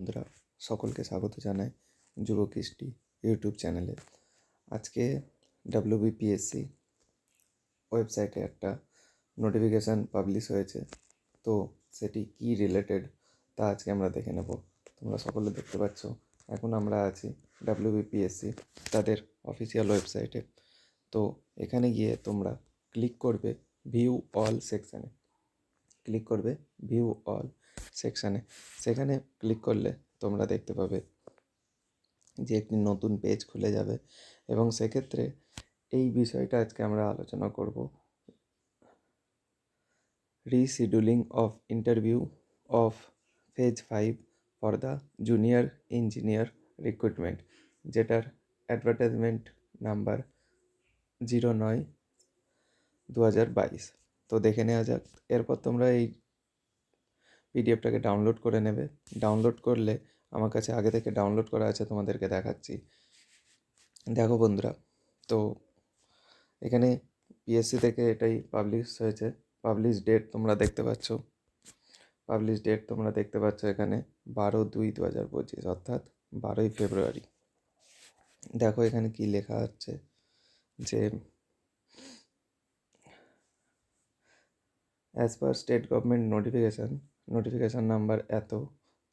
বন্ধুরা, সকলকে স্বাগত জানাই যুব কৃষ্টি ইউটিউব চ্যানেলে। আজকে ডাব্লিউবিপিএসসি ওয়েবসাইটে একটা নোটিফিকেশান পাবলিশ হয়েছে। তো সেটি কি রিলেটেড তা আজকে আমরা দেখে নেব। তোমরা সকলে দেখতে পাচ্ছ, এখন আমরা আছি ডাব্লিউবিপিএসসি তাদের অফিসিয়াল ওয়েবসাইটে তো এখানে গিয়ে তোমরা ক্লিক করবে ভিউ অল সেকশানে ক্লিক করবে ভিউ অল সেকশানে। সেখানে ক্লিক করলে তোমরা দেখতে পাবে যে একটি নতুন পেজ খুলে যাবে এবং সেক্ষেত্রে এই বিষয়টা আজকে আমরা আলোচনা করব। Rescheduling of interview of phase five for the junior engineer recruitment যেটার অ্যাডভার্টাইজমেন্ট নাম্বার জিরো নয় দু হাজার বাইশ তো দেখে নেওয়া যাক। এরপর তোমরা এই পিডিএফটাকে ডাউনলোড করে নেবে। ডাউনলোড করলে আমার কাছে আগে থেকে ডাউনলোড করা আছে, তোমাদেরকে দেখাচ্ছি। দেখো বন্ধুরা, তো এখানে পিএসসি থেকে এটাই পাবলিশ হয়েছে। পাবলিশ ডেট তোমরা দেখতে পাচ্ছ। পাবলিশ ডেট তোমরা দেখতে পাচ্ছ এখানে বারো দুই দু হাজার পঁচিশ, অর্থাৎ বারোই ফেব্রুয়ারি। দেখো এখানে কি লেখা আছে যে as per state government notification notification number এত।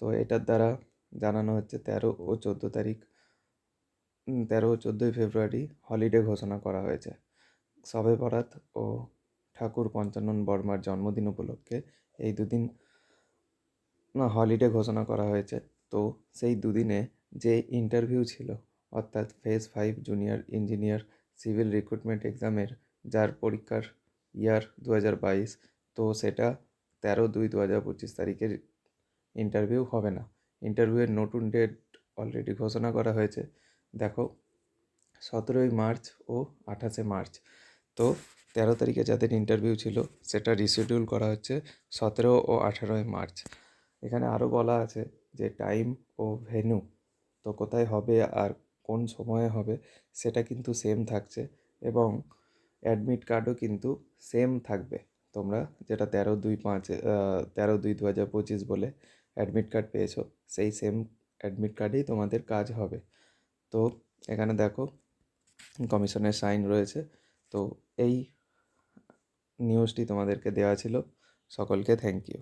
তো এটার দ্বারা জানানো হচ্ছে তেরো ও চোদ্দ তারিখ তেরো ও চোদ্দোই ফেব্রুয়ারি হলিডে ঘোষণা করা হয়েছে। সবে বরাত ও ঠাকুর পঞ্চানন বর্মার জন্মদিন উপলক্ষে এই দুদিন, না হলিডে ঘোষণা করা হয়েছে। তো সেই দুদিনে যে ইন্টারভিউ ছিল, অর্থাৎ phase five junior engineer civil recruitment এক্সামের যার পরীক্ষার ইয়ার দু বাইশ, তো সেটা তেরো দুই দু হাজার পঁচিশ তারিখের ইন্টারভিউ হবে না। ইন্টারভিউয়ের নতুন ডেট অলরেডি ঘোষণা করা হয়েছে। দেখো, সতেরোই মার্চ ও আঠাশে মার্চ। তো তেরো তারিখে যাদের ইন্টারভিউ ছিল, সেটা রিশিডিউল করা হচ্ছে সতেরো ও আঠারোই মার্চ। এখানে আরও বলা আছে যে টাইম ও ভেন্যু তো কোথায় হবে আর কোন সময়ে হবে, সেটা কিন্তু সেম থাকছে এবং অ্যাডমিট কার্ডও কিন্তু সেম থাকবে। তোমরা যেটা তেরো দুই পাঁচ তেরো দুই দু হাজার পঁচিশ বলে অ্যাডমিট কার্ড পেয়েছ, সেই সেম অ্যাডমিট কার্ডেই তোমাদের কাজ হবে। তো এখানে দেখো কমিশনের সাইন রয়েছে, তো এই নিউজটি তোমাদেরকে দেওয়া ছিল। সকলকে থ্যাংক ইউ